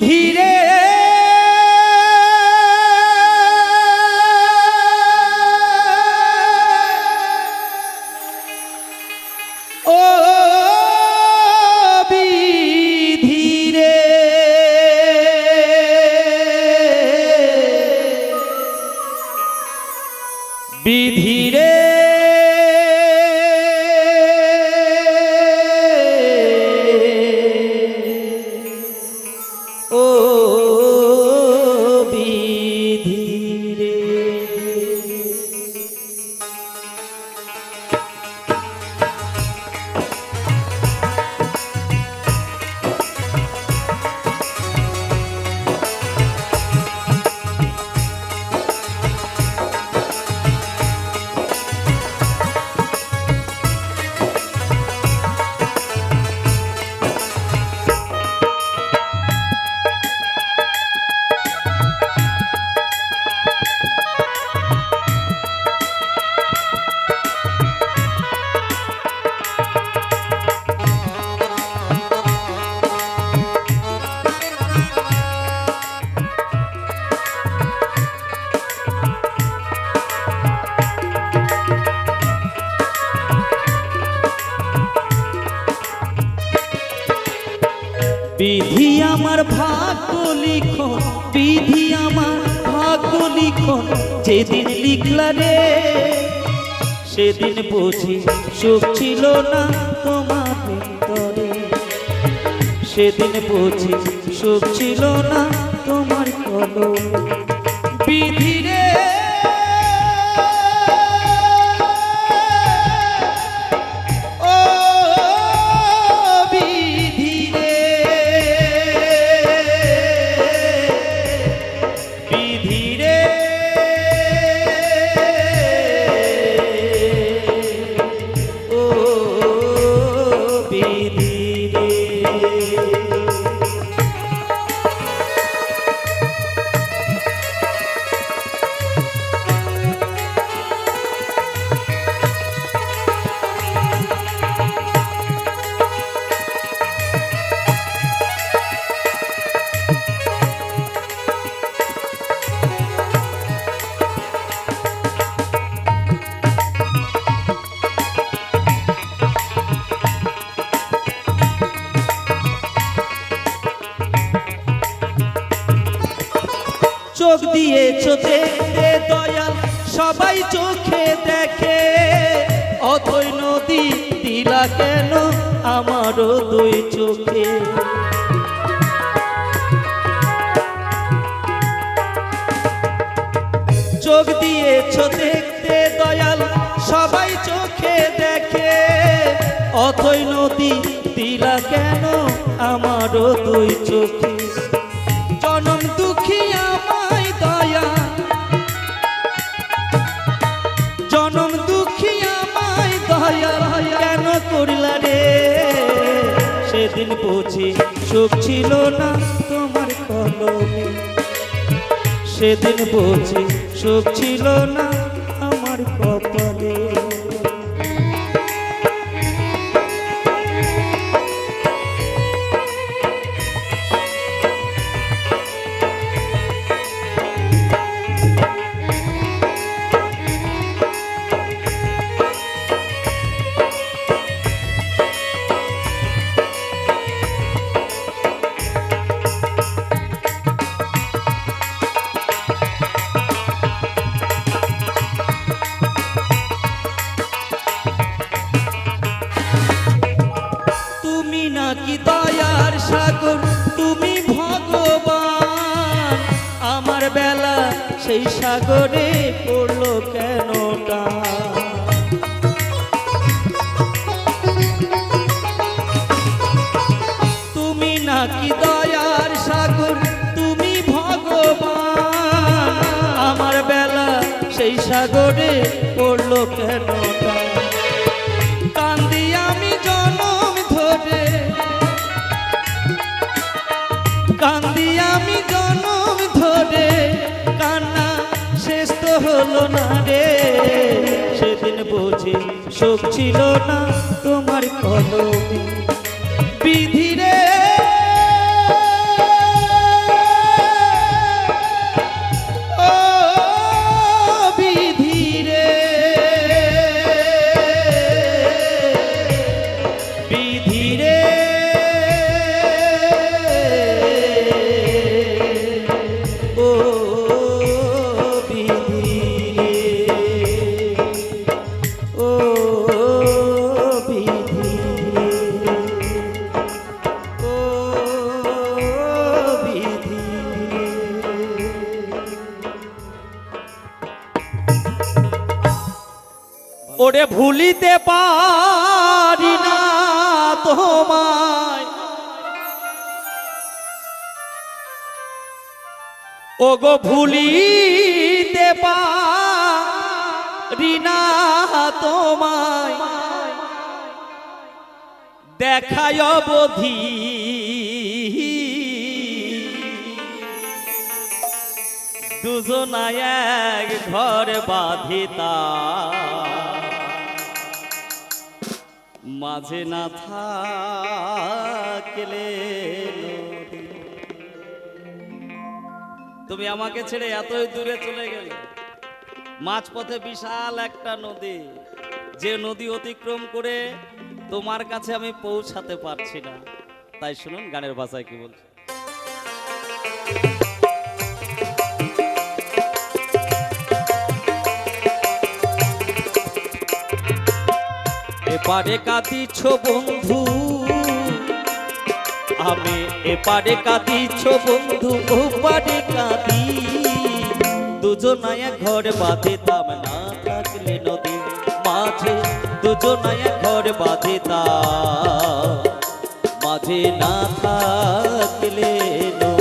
বিধিরে যেদিন লিখলা রে, সেদিন বুঝি সুখ ছিল না তোমার সেদিন বুঝি সুখ ছিল না তোমার কলম চোখ দিয়েছ দেখতে দয়াল, সবাই চোখে দেখে। অথই নদী দিলা কেন আমারও দুই চোখে? চোখ দিয়েছ দেখতে দয়াল, সবাই চোখে দেখে। অথই নদী দিলা কেন আমারও দুই চোখে? জনম দুঃখী আমায় সেদিন বুঝি সুখ ছিল না তোমার কলমে। সেদিন বুঝি সুখ ছিল না আমার বেলা সেই সাগরে পড়ল কেনটা তুমি নাকি দয়ার সাগর, তুমি ভগবান। আমার বেলা সেই সাগরে পড়ল কেনটা কান্দি আমি জনম হলো না রে। সেদিন বুঝি সুখ ছিল না তোমার কলমে ভুলিতে পারি না তোমায়। ও গো ভুলিতে পারি না তোমায়। দেখায় অবধি। দুজনায় ঘর বাধিতা মাঝে না থাকলে তুমি আমাকে ছেড়ে এতই দূরে চলে গেলে। মাঝপথে বিশাল একটা নদী। যে নদী অতিক্রম করে তোমার কাছে আমি পৌঁছাতে পারছি না। তাই শুনুন গানের ভাষায় কি বলছি। এপারে কাঁদিছ বন্ধু। আমি এপারে কাঁদিছ বন্ধু, ওপারে কাঁদি। দুজনায় ঘর বাঁধিতাম, না থাকলে নদী মাঝে। দুজনায় ঘর বাঁধিতাম, মাঝে না থাকলে নদী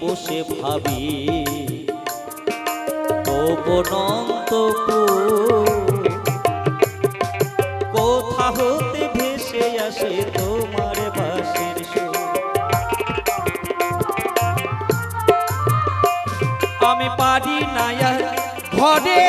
বসে ভাবি কোথা হতে ভেসে আসে তোমার বাসের সুর? আমি পারি না ঘরে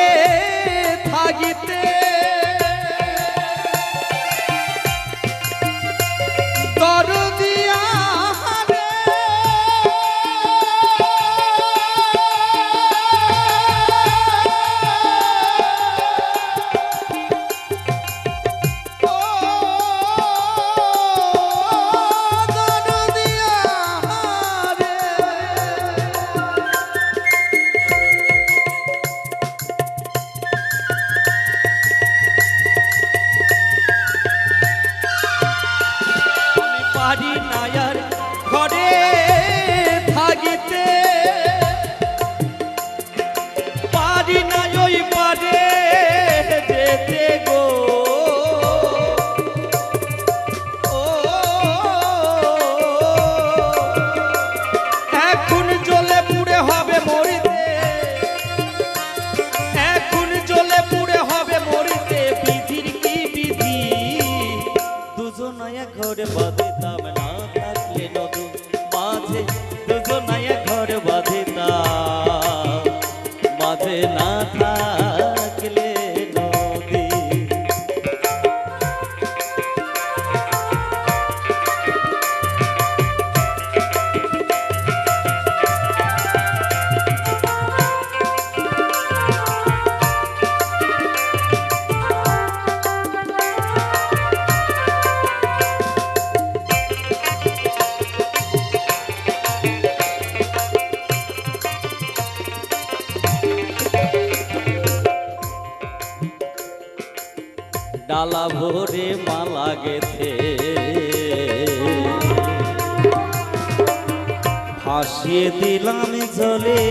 ভাসিয়ে দিলাম জলে।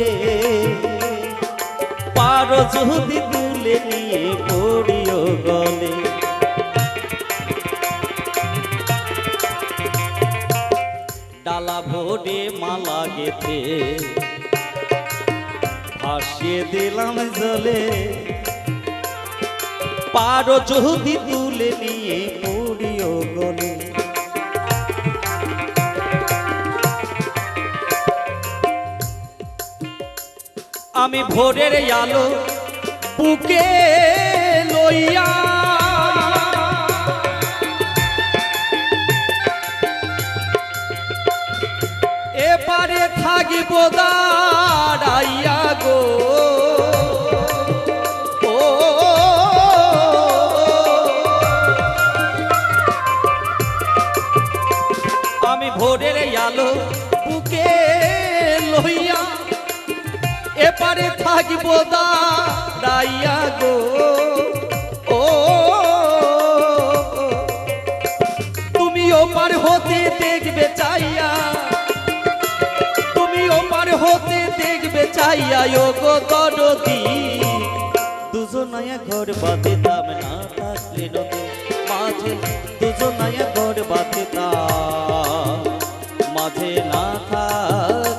পারো যদি তুলে নিয়ে পড়িও গলে। কালা ভোরে মালা গেথে ভাসিয়ে দিলাম জলে। পারো যদি তুলে নিয়ে আমি ভোরের আলো বুকে লইয়া। এপারে থাকিব দাঁড়াইয়া গো। এপারে থাকিব গো। ও, তুমি ওপার হতে দেখবে চাইয়া। তুমি ওপার হতে দেখবে চাইয়া, ও গো দরদি। দুজনায়া ঘর বাঁধে দাম না থাকলে নদী মাঝে। দুজনায়া ঘর বাঁধে দাম, মাঝে না থাকলে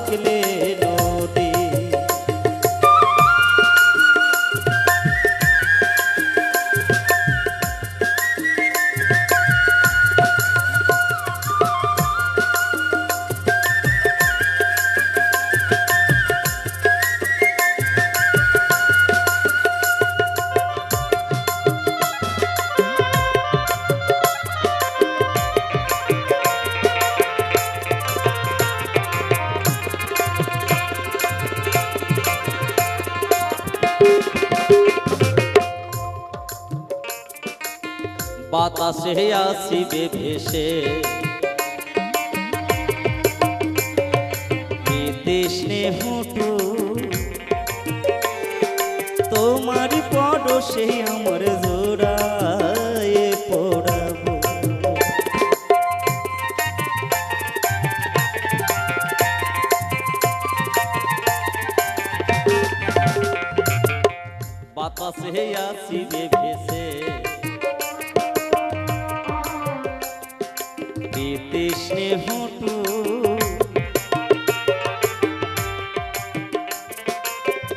আসিবে ভেসে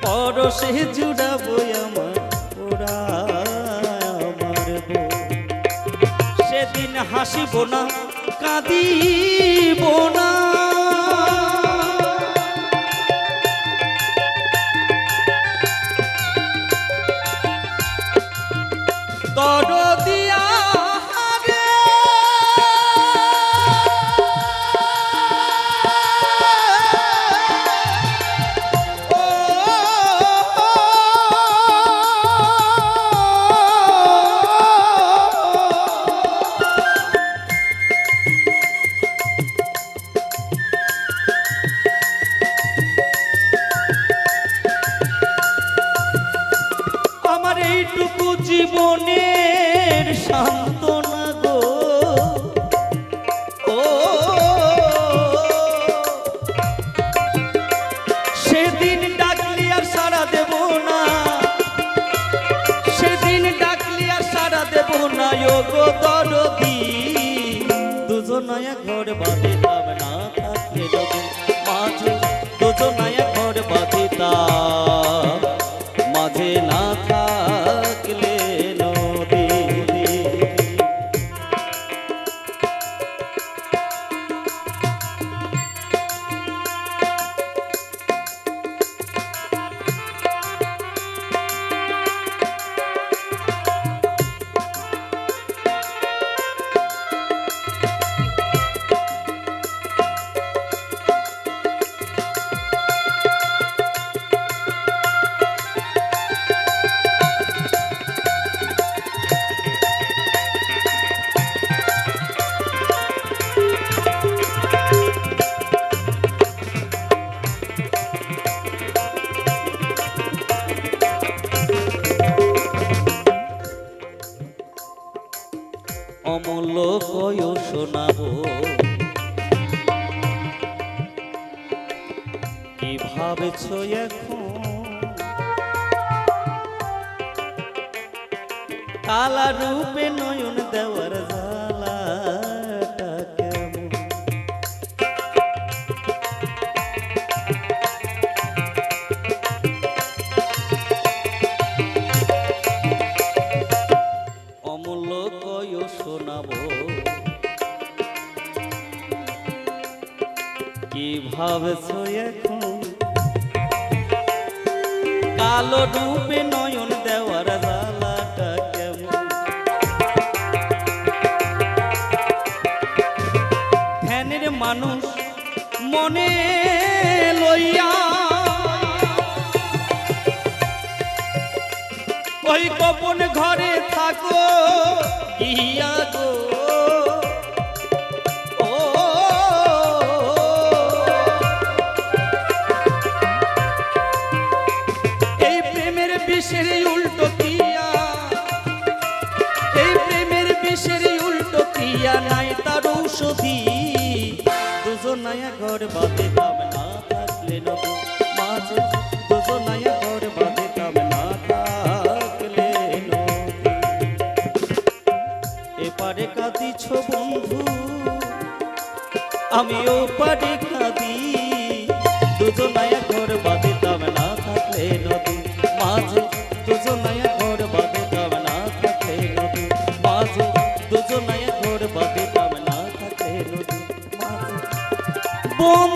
পরশে জুড়াবো আমার ওরা আমার। সেদিন হাসিব না কাঁদিব না ও গো দরদি দুজনায় ঘর বাঁধিতাম না থাকলে কি ভাবছ এখন? কালা রূপে নয়ন দেওয়ার অমূল্য ভাবছ এখন? কালো ডুবে নয়ন দেওয়ার জ্বালাটা কেমন? ধ্যানের মানুষ মনে লইয়া ওই গোপন ঘরে থাকো, ইয়া গো। ঔষধি দুজনায়া ঘর বাদে দাম না থাকলে নব মাঝে ঘর বাদে দাম না থাকলে এপারে কাঁদিছ বন্ধু আমিও পারে কাঁদি। দুজনায়া ঘর বাদে দাম না থাকলে নদী মাঝে দুজনায়া ঘর বাদে দাম না থাকলে নদী মাঝে দুজনায়া বন্ধু